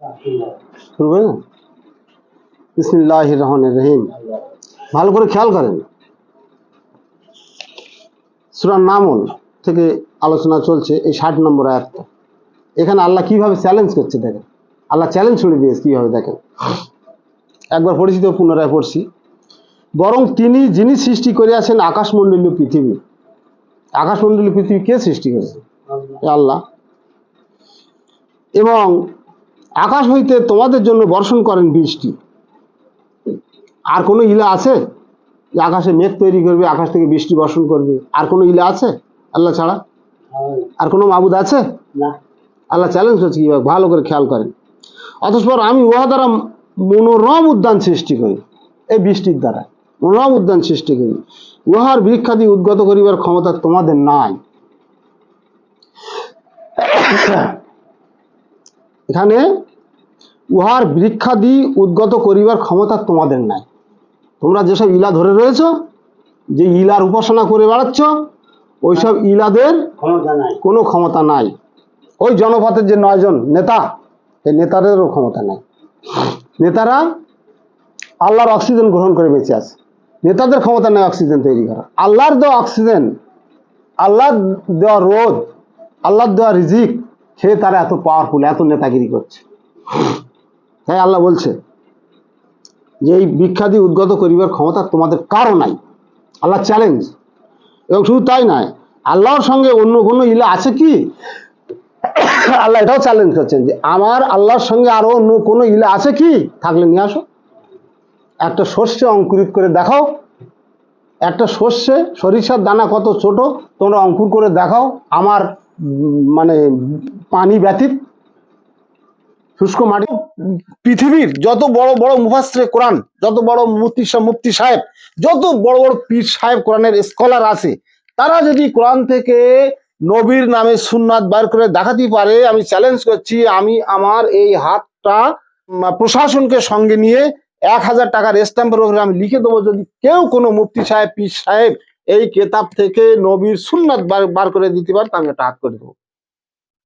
শুরু না রহমান রহিম। ভালো করে খেয়াল করেন। সুরান নামল থেকে আলোচনা চলছে এই ষাট নম্বর আয়াতটা। এখানে আল্লাহ কীভাবে চ্যালেঞ্জ করছে দেখেন। আল্লাহ চ্যালেঞ্জ ছুড়ে দিয়েছে কীভাবে দেখেন। একবার পড়েছি তো পুনরায় পড়ছি। বরং তিনি যিনি সৃষ্টি করিয়াছেন আকাশমণ্ডলীয় পৃথিবী। আকাশমণ্ডলীয় পৃথিবী কে সৃষ্টি করেছে? আল্লাহ। এবং আকাশ হইতে তোমাদের জন্য বর্ষণ করেন বৃষ্টি। আর কোনো ইলা আছে? যে আকাশে মেঘ তৈরি করবে আকাশ থেকে বৃষ্টি বর্ষণ করবে। আর কোনো ইলা আছে? আল্লাহ ছাড়া? আর কোনো মাবুদ আছে? আল্লাহ চ্যালেঞ্জ করছে কীভাবে ভালো করে খেয়াল করেন। অথচপর আমি উহা দ্বারা মনোরম উদ্যান সৃষ্টি করি এই বৃষ্টির দ্বারা। মনোরম উদ্যান সৃষ্টি করি। উহার বৃক্ষাদি উদ্গত করিবার ক্ষমতা তোমাদের নাই। এখানে উহার বৃক্ষাদি উদ্গত করিবার ক্ষমতা তোমাদের নাই। তোমরা যেসব ইলা ধরে রয়েছ যে ইলার উপাসনা করে বেড়াচ্ছ ওইসব ইলাদের ক্ষমতা নাই। কোনো ক্ষমতা নাই। ওই জনপথের যে নয়জন নেতা এই নেতাদেরও ক্ষমতা নাই। নেতারা আল্লাহর অক্সিজেন গ্রহণ করে বেঁচে আছে। নেতাদের ক্ষমতা নেই অক্সিজেন তৈরি করা আল্লাহর দেওয়া অক্সিজেন আল্লাহর দেওয়া রোদ আল্লাহর দেওয়া রিজিক খেয়ে তারা এত পাওয়ারফুল এত নেতাগিরি করছে। তাই আল্লাহ বলছে যে এই বিখ্যাতি উদ্গত করিবার ক্ষমতা তোমাদের কারও নাই। আল্লাহ চ্যালেঞ্জ এবং শুধু তাই নয়, আল্লাহর সঙ্গে অন্য কোনো ইলা আছে কি? আল্লাহ এটাও চ্যালেঞ্জ করছেন যে আমার আল্লাহর সঙ্গে আরও অন্য কোনো ইলা আছে কি? থাকলে নিয়ে আসো। একটা শস্যে অঙ্কুরিত করে দেখাও। একটা শস্যে সরিষার দানা কত ছোট, তোমরা অঙ্কুর করে দেখাও। আমার মানে পানি ব্যতীত, শুষ্ক মাটি। পৃথিবীর যত বড় বড় মুফাসরে কোরআন, যত বড় মুফতি মুফতি সাহেব, যত বড় বড় পীর সাহেব কোরআনের স্কলার আছে, তারা যদি কোরআন থেকে নবীর নামে সুন্নাত বার করে দেখাতে পারে, আমি চ্যালেঞ্জ করছি, আমি আমার এই হাতটা প্রশাসনকে সঙ্গে নিয়ে এক হাজার টাকার স্ট্যাম্পের উপরে আমি লিখে দেবো। যদি কেউ কোনো মুফতি সাহেব, পীর সাহেব এই কেতাব থেকে নবীর সুন্নাত বার করে দিতে পারে তা আমি একটা হাত করে দেবো।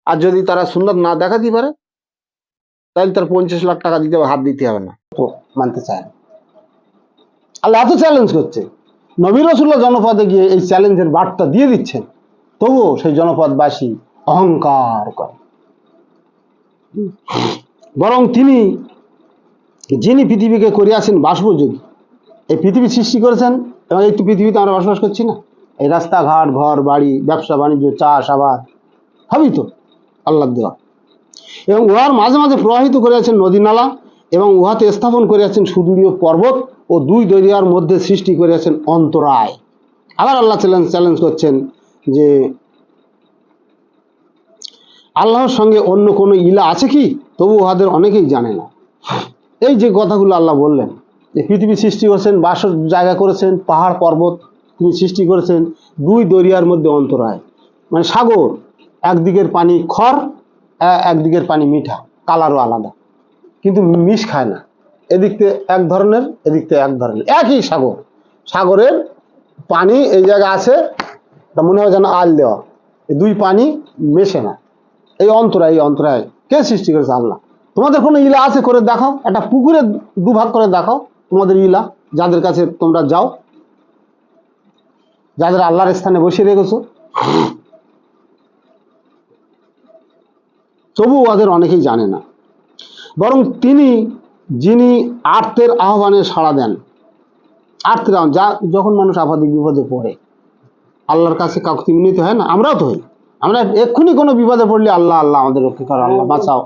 আর যদি তারা সুন্নাত না দেখাতে পারে তাহলে তার পঞ্চাশ লাখ টাকা দিতে হবে হাত দিতে হবে না। মানতে চায় আল্লাহ এত চ্যালেঞ্জ করছে। নবী রসুল্লাহ জনপদে গিয়ে এই চ্যালেঞ্জের বার্তা দিয়ে দিচ্ছেন। তবুও সেই জনপদবাসী অহংকার করে। বরং তিনি যিনি পৃথিবীকে করিয়াছেন বাসপযোগী এই পৃথিবী সৃষ্টি করেছেন এবং এই তো পৃথিবীতে আমরা বসবাস করছি না। এই রাস্তাঘাট, ঘর, বাড়ি, ব্যবসা, বাণিজ্য, চাষ, আবাদ, সবই তো আল্লাহ দেওয়া। এবং উহার মাঝে মাঝে প্রবাহিত করিয়াছেন নদী নালা এবং উহাতে স্থাপন করিয়াছেন সুদূরীয় পর্বত ও দুই দরিয়ার মধ্যে সৃষ্টি করিয়াছেন অন্তরায়। আবার আল্লাহ চ্যালেঞ্জ চ্যালেঞ্জ করছেন যে আল্লাহর সঙ্গে অন্য কোনো ইলা আছে কি? তবু উহাদের অনেকেই জানে না। এই যে কথাগুলো আল্লাহ বললেন যে পৃথিবী সৃষ্টি করেছেন বাস জায়গা করেছেন, পাহাড় পর্বত তিনি সৃষ্টি করেছেন, দুই দরিয়ার মধ্যে অন্তরায়। মানে সাগর, একদিকের পানি এ- একদিকের পানি মিঠা, কালারও আলাদা। কিন্তু মিশ খায় না। এদিক থেকে এক ধরনের, এদিক থেকে এক ধরনের। একই সাগর। সাগরের পানি এই জায়গা আছে, তা মনে হয় যেন আল দেওয়া। এই দুই পানি মেশে না। এই অন্তরায় এই অন্তরায় কে সৃষ্টি করেছে আল্লাহ তোমাদের কোনো ইলা আছে করে দেখাও? একটা পুকুরে দুভাগ করে দেখাও। তোমাদের ইলা, যাদের কাছে তোমরা যাও, যাদের আল্লাহর স্থানে বসিয়ে রেখেছো। তবু ওদের অনেকেই জানে না। বরং তিনি, যিনি আর্তের আহ্বানে সাড়া দেন আর্তের আহ্বান, যা, যখন মানুষ আপাদিক বিপদে পড়ে, আল্লাহর কাছে কাউকে মিলিত হয় না, আমরাও তো হই। আমরা এক্ষুনি কোনো বিপদে পড়লে আল্লাহ আল্লাহ আমাদের রক্ষা করো, আল্লাহ বাঁচাও।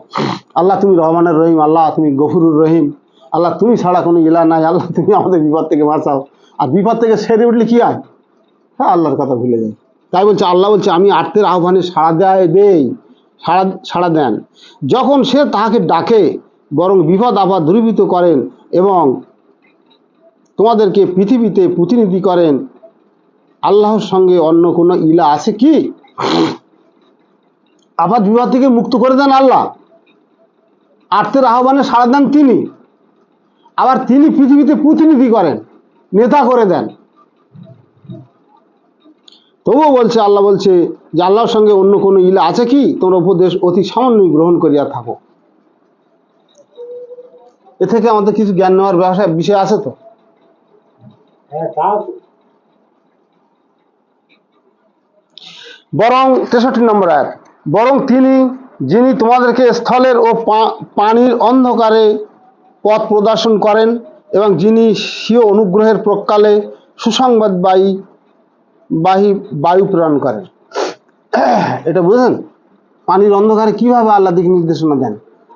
আল্লাহ তুমি রহমানের রহিম, আল্লাহ তুমি গফুরুর রহিম। আল্লাহ, তুমি ছাড়া কোনো ইলা নাই, আল্লাহ, তুমি আমাদের বিপদ থেকে বাঁচাও। আর বিপদ থেকে সেরে উঠলে কি হয়? হ্যাঁ আল্লাহর কথা ভুলে যায় তাই বলছে, আল্লাহ বলছে, আমি আর্তের আহ্বানে সাড়া দেয় দেই, সাড়া সাড়া দেন। যখন সে তাহাকে ডাকে, বরং বিপদ আবার দূরীভূত করেন এবং তোমাদেরকে পৃথিবীতে প্রতিনিধি করেন, আল্লাহর সঙ্গে অন্য কোনো ইলা আছে কি? আপাত বিবাদ থেকে মুক্ত করে দেন আল্লাহ। আর্থের আহ্বানে সাড়া দেন তিনি। আবার তিনি পৃথিবীতে প্রতিনিধি করেন নেতা করে দেন। তবুও বলছে আল্লাহ বলছে যে আল্লাহর সঙ্গে অন্য কোনো ইলা আছে কি? তোমরা উপদেশ অতি সামান্যই গ্রহণ করিয়া থাকো। এ থেকে আমাদের কিছু জ্ঞান নেওয়ার ব্যবসা বিষয় আছে তো? হ্যাঁ। বরং তেষট্টি নম্বর এক বরং তিনি যিনি তোমাদেরকে স্থলের ও পানির অন্ধকারে পথ প্রদর্শন করেন এবং যিনি স্বীয় অনুগ্রহের প্রকালে সুসংবাদ বাহী বায়ু প্রেরণ করেন। এটা বুঝলেন পানির অন্ধকারে কীভাবে আল্লাহ দিক নির্দেশনা দেন?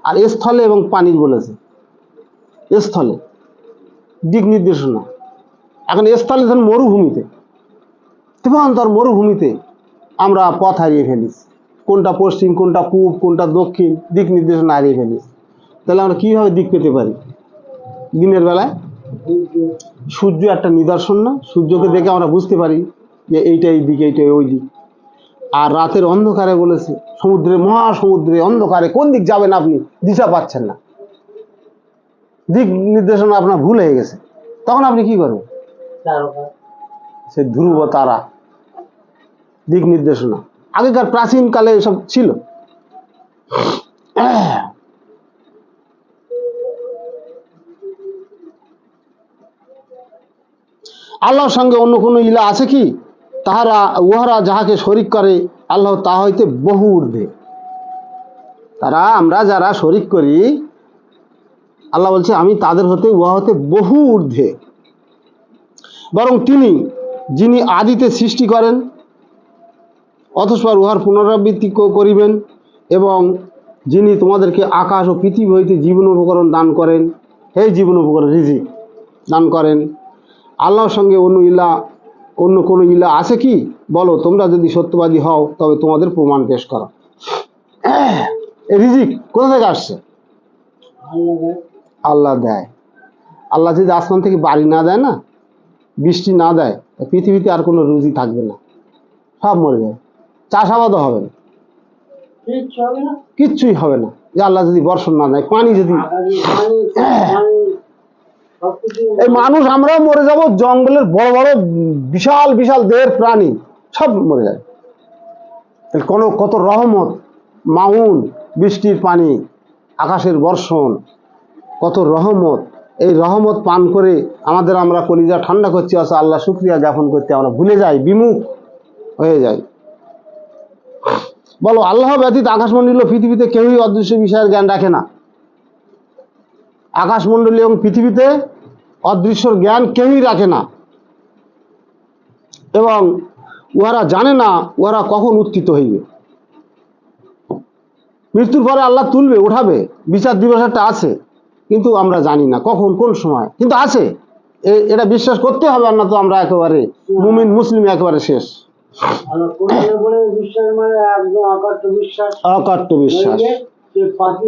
আর স্থলে এবং পানির বলেছে স্থলে। দিক নির্দেশনা। এখন স্থলে ধরুন মরুভূমিতে। তেমন্তর মরুভূমিতে আমরা পথ হারিয়ে ফেলিস কোনটা পশ্চিম, কোনটা পূব, কোনটা দক্ষিণ, দিক নির্দেশনা হারিয়ে ফেলিস তাহলে আমরা কীভাবে দিক পেতে পারি? দিনের বেলায়? সূর্য একটা নিদর্শন না? সূর্যকে দেখে আমরা বুঝতে পারি যে এইটা এই দিক এইটা ওই দিক। আর রাতের অন্ধকারে বলেছে, সমুদ্রে, মহাসমুদ্রে অন্ধকারে কোন দিক যাবেন আপনি? দিশা পাচ্ছেন না। দিক নির্দেশনা আপনার ভুল হয়ে গেছে। তখন আপনি কি করবেন? সে ধ্রুব তারা। দিক নির্দেশনা। আগেকার প্রাচীন কালে এসব ছিল। আল্লাহর সঙ্গে অন্য কোনো ইলা আছে কি? তাহারা, উহারা যাহাকে শরিক করে, আল্লাহ তা হইতে বহু ঊর্ধ্বে তারা, আমরা যারা শরিক করি, আল্লাহ বলছে, আমি তাদের হতে, উহা হতে বহু ঊর্ধ্বে বরং তিনি, যিনি আদিতে সৃষ্টি করেন অথস্পর উহার পুনরাবৃত্তি করিবেন এবং যিনি তোমাদেরকে আকাশ ও পৃথিবী হইতে জীবন উপকরণ দান করেন, হে জীবন উপকরণ রিজি দান করেন আল্লাহর সঙ্গে অন্য ইলা, অন্য কোনো ইলা আছে কি? বলো, তোমরা যদি সত্যবাদী হও, তবে তোমাদের প্রমাণ পেশ করো। রিজিক কোথা থেকে আসছে? আল্লাহ দেয়। আল্লাহ যদি আসমান থেকে বাড়ি না দেয় না, বৃষ্টি না দেয় পৃথিবীতে আর কোনো রুজি থাকবে না। সব মরে যাবে। চাষাবাদও হবে না। কিচ্ছুই হবে না। যে আল্লাহ যদি বর্ষণ না দেয়, পানি যদি আকাশে পানি পানি সবকিছু এই মানুষ আমরাও মরে যাব, জঙ্গলের বড় বড় বিশাল বিশাল দেহের প্রাণী সব মরে যায়। কোনো কত রহমত, মাউন, বৃষ্টির পানি, আকাশের বর্ষণ, কত রহমত। এই রহমত পান করে আমাদের আমরা কলিজা ঠান্ডা করছি আসলে আল্লাহ শুক্রিয়া জ্ঞাপন করতে আমরা ভুলে যাই, বিমুখ হয়ে যাই। বলো, আল্লাহ ব্যতীত আকাশমণ্ডল পৃথিবীতে কেউই অদৃশ্য বিষয়ের জ্ঞান রাখে না। আকাশমণ্ডলী এবং পৃথিবীতে অদৃশ্যর জ্ঞান কেউই রাখে না। এবং উহারা জানে না উহারা কখন উত্থিত হইবে। মৃত্যুর পরে আল্লাহ তুলবে উঠাবে বিচার দিবস একটা আছে কিন্তু আমরা জানি না কখন কোন সময় কিন্তু আছে। এটা বিশ্বাস করতে হবে আর না তো আমরা একেবারে মুমিন মুসলিম একেবারে শেষ। বিশ্বাস মানে অকাট্য বিশ্বাস।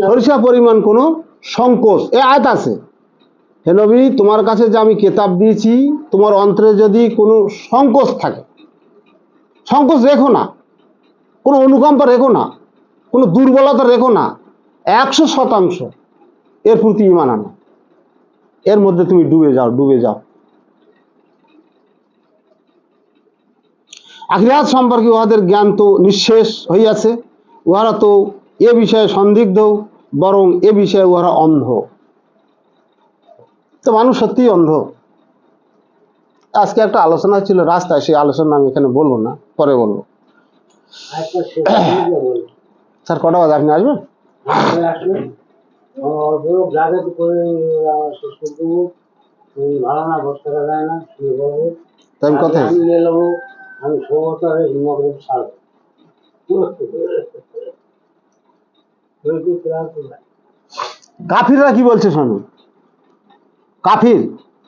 সরিষা পরিমাণ কোনো সংকোচ। এ আয়াত আছে। হে নবী, তোমার কাছে যে আমি কেতাব দিয়েছি, তোমার অন্তরে যদি কোনো সংকোচ থাকে, সংকোচ রেখো না, কোনো অনুকম্পা রেখো না, কোনো দুর্বলতা রেখো না, একশো শতাংশ এর প্রতি ইমান আনো। এর মধ্যে তুমি ডুবে যাও ডুবে যাও। আখিরাত সম্পর্কে উহাদের জ্ঞান তো নিঃশেষ হইয়াছে, উহারা তো এ বিষয়ে সন্দিগ্ধ, বরং এ বিষয়ে উহারা অন্ধ। তো মানুষ সত্যিই অন্ধ আজকে একটা আলোচনা ছিল রাস্তায়, সেই আলোচনা আমি এখানে বলব না, পরে বলব। স্যার, কটা বাজে আপনি আসবেন শুনে? কাফিররা কি বলছে শুনুন কাফির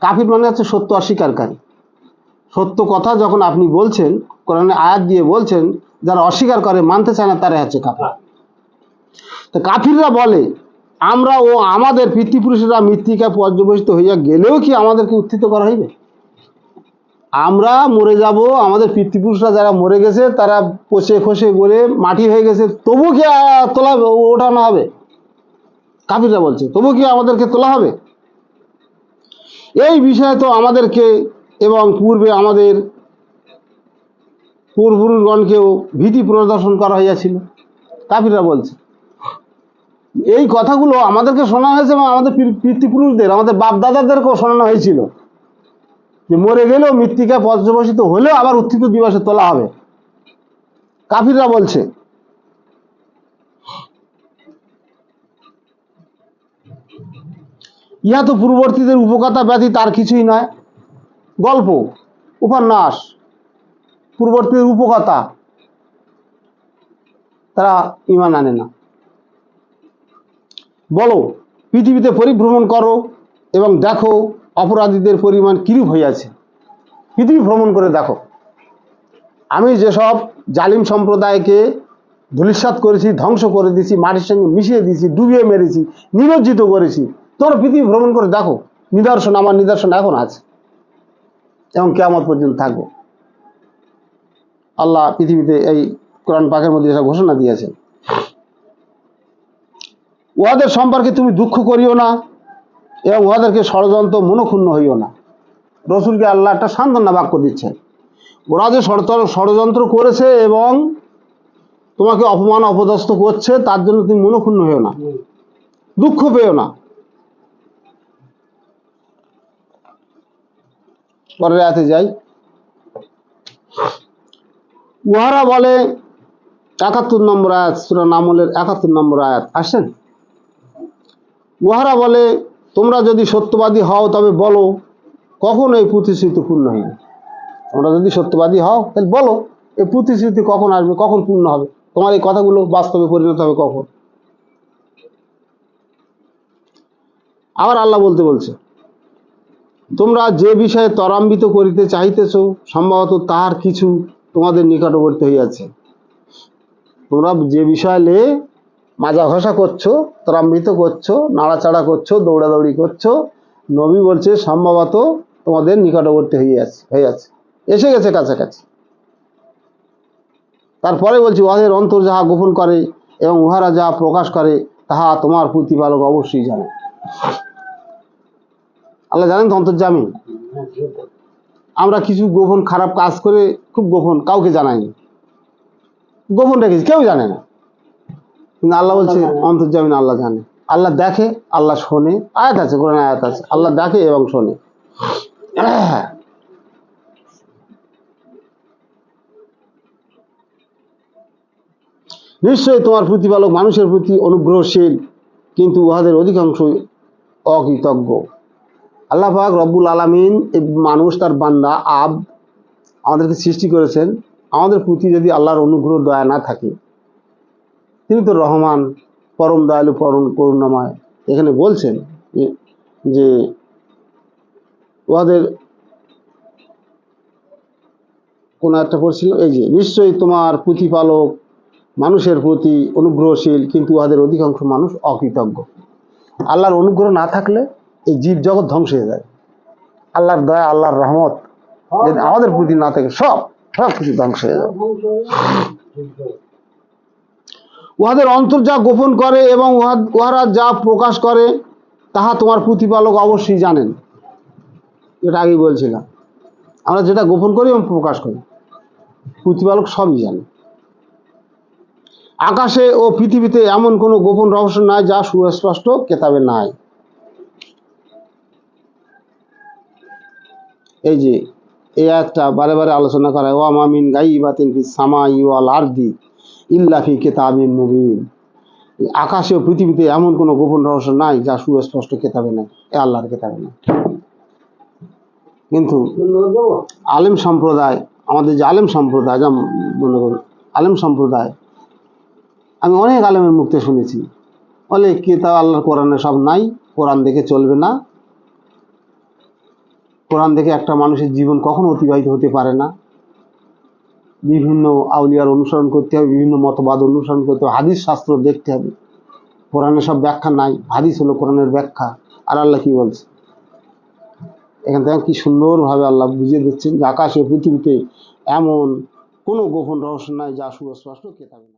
কাফির মানে হচ্ছে সত্য অস্বীকারী সত্য কথা যখন আপনি বলছেন, কোরআনে আয়াত দিয়ে বলছেন, যারা অস্বীকার করে, মানতে চায় না, তারাই হচ্ছে কাফির। তো কাফিররা বলে, আমরা ও আমাদের পিতৃপুরুষেরা মৃত্তিকা পর্যবেসিত হইয়া গেলেও কি আমাদেরকে উত্থিত করা হইবে? আমরা মরে যাব, আমাদের পিতৃপুরুষরা যারা মরে গেছে, তারা পচে খসে গড়ে মাটি হয়ে গেছে, তবু কি তোলা ওঠানো হবে? কাফিররা বলছে, তবু কি আমাদেরকে তোলা হবে? এই বিষয়ে তো আমাদেরকে এবং পূর্বে আমাদের পূর্বপুরুষগণকেও ভীতি প্রদর্শন করা হইয়াছিল। কাফিররা বলছে, এই কথাগুলো আমাদেরকে শোনা হয়েছে এবং আমাদের পিতৃপুরুষদের, আমাদের বাপদাদাদেরকেও শোনানো হয়েছিল। যে মরে গেলেও মৃত্তিকা পর্যবসিত হলেও আবার উত্থিত দিবসে তোলা হবে। কাফিররা বলছে ইহা তো পূর্ববর্তীদের উপকথা ব্যতীত আর কিছুই নয়। গল্প, উপন্যাস, পূর্ববর্তীদের উপকথা তারা ইমান আনে না। বলো, পৃথিবীতে পরিভ্রমণ করো এবং দেখো অপরাধীদের পরিমাণ কিরূপ হইয়াছে। পৃথিবী ভ্রমণ করে দেখো। আমি যেসব জালিম সম্প্রদায়কে ধূলিসাৎ করেছি, ধ্বংস করে দিয়েছি, মাটির সঙ্গে মিশিয়ে দিয়েছি, ডুবিয়ে মেরেছি, নিমজ্জিত করেছি তোমরা পৃথিবী ভ্রমণ করে দেখো, নিদর্শন, আমার নিদর্শন এখন আছে। এবং কেমন পর্যন্ত থাকব। আল্লাহ পৃথিবীতে এই কোরআন পাকের মধ্যে এসব ঘোষণা দিয়েছেন। উহাদের সম্পর্কে তুমি দুঃখ করিও না, এবং উহাদেরকে ষড়যন্ত্র মনোক্ষুণ্ণ হইও না। রসুলকে আল্লাহ একটা সান্ত্বনা বাক্য দিচ্ছেন। ওরা যে ষড়যন্ত্র করেছে এবং তোমাকে অপমান, অপদস্থ করছে, তার জন্য তুমি মনোক্ষুণ্ণ হইও না। দুঃখ পেও না। পরের আয়াতে যাই। উহারা বলে একাত্তর নম্বর আয়াত, সুরা নামলের একাত্তর নম্বর আয়াত। আসেন? উহারা বলে, তোমরা যদি সত্যবাদী হও, তবে বলো কখন এই প্রতিশ্রুতি পূর্ণ হইবে তোমরা যদি সত্যবাদী হও, তাহলে বলো এই প্রতিশ্রুতি কখন আসবে, কখন পূর্ণ হবে? তোমার এই কথাগুলো বাস্তবে পরিণত হবে কখন? আবার আল্লাহ বলতে বলছে তোমরা যে বিষয়ে ত্বরান্বিত করিতে চাহিতেছ, সম্ভবত তাহার কিছু তোমাদের নিকটবর্তী হইয়াছে। তোমরা যে বিষয় লে মাজা ঘষা করছ, ত্বরান্বিত করছ, নাড়াচাড়া করছ, দৌড়াদৌড়ি করছ, নবী বলছে, সম্ভবত তোমাদের নিকটবর্তী হইয়াছে হইয়াছে। এসে গেছে কাছাকাছি। তারপরে বলছি উহাদের অন্তর যাহা গোপন করে এবং উহারা যাহা প্রকাশ করে, তাহা তোমার প্রতিপালক অবশ্যই জানে। আল্লাহ জানেন তো অন্তর্জামী। আমরা কিছু গোপন খারাপ কাজ করে খুব গোপন কাউকে জানাইনি। গোপন রেখেছি কেউ জানে না। কিন্তু আল্লাহ বলছে অন্তর্জামিন আল্লাহ জানে। আল্লাহ দেখে আল্লাহ শোনে। আয়াত আছে কোরআন আয়াত আছে। আল্লাহ দেখে এবং শোনে। নিশ্চয়ই তোমার প্রতিপালক মানুষের প্রতি অনুগ্রহশীল কিন্তু উহাদের অধিকাংশই অকৃতজ্ঞ। আল্লাহ রব্বুল আলামিন মানুষ, তার বান্দা, আব আমাদেরকে সৃষ্টি করেছেন। আমাদের প্রতি যদি আল্লাহর অনুগ্রহ, দয়া না থাকে, তিনি তো রহমান, পরম দয়ালু, পরম করুণাময়। এখানে বলছেন যে- উহাদের কোন একটা পড়ছিল এই যে, নিশ্চয়ই তোমার প্রতিপালক মানুষের প্রতি অনুগ্রহশীল, কিন্তু উহাদের অধিকাংশ মানুষ অকৃতজ্ঞ। আল্লাহর অনুগ্রহ না থাকলে এই জীব জগৎ ধ্বংস হয়ে যায়। আল্লাহর দয়া, আল্লাহর রহমত যদি আমাদের প্রতি না থাকে, সব সব কিছু ধ্বংস হয়ে আছে। উহাদের অন্তর যা গোপন করে এবং উহারা যা প্রকাশ করে, তাহা তোমার প্রতিপালক অবশ্যই জানেন। এটা আগেই বলছিলাম। আমরা যেটা গোপন করি এবং প্রকাশ করি, প্রতিপালক সবই জানে। আকাশে ও পৃথিবীতে এমন কোনো গোপন রহস্য নাই যা সুস্পষ্ট কেতাবে নাই। এই যে এই একটা বারে বারে আলোচনা করা হয় ওয়া মামিন গাই বাতিন ফি সামাই ওয়াল আরদি ইল্লা ফি কেতাবিন মুবিন। আকাশে ও পৃথিবীতে এমন কোনো গোপন রহস্য নাই যা সুস্পষ্ট কেতাবে নাই, এ আল্লাহর কেতাবে নাই। কিন্তু আলেম সম্প্রদায়, আমাদের যে আলেম সম্প্রদায় যা মনে করুন, আলেম সম্প্রদায়, আমি অনেক আলেমের মুখতে শুনেছি। বলে কেতাব আল্লাহর কোরআনে সব নাই, কোরআন দেখে চলবে না কোরআন দেখে একটা মানুষের জীবন কখনো অতিবাহিত হতে পারে না। বিভিন্ন আউলিয়ার অনুসরণ করতে হবে, বিভিন্ন মতবাদ অনুসরণ করতে হবে, হাদিস শাস্ত্র দেখতে হবে। কোরআনে সব ব্যাখ্যা নাই, হাদিস হলো কোরআনের ব্যাখ্যা। আর আল্লাহ কি বলছে? এখান থেকে কি সুন্দরভাবে আল্লাহ বুঝিয়ে দিচ্ছেন যে আকাশে পৃথিবীতে এমন কোনো গোপন রহস্য নাই যা সুস্পষ্ট কেতাবে না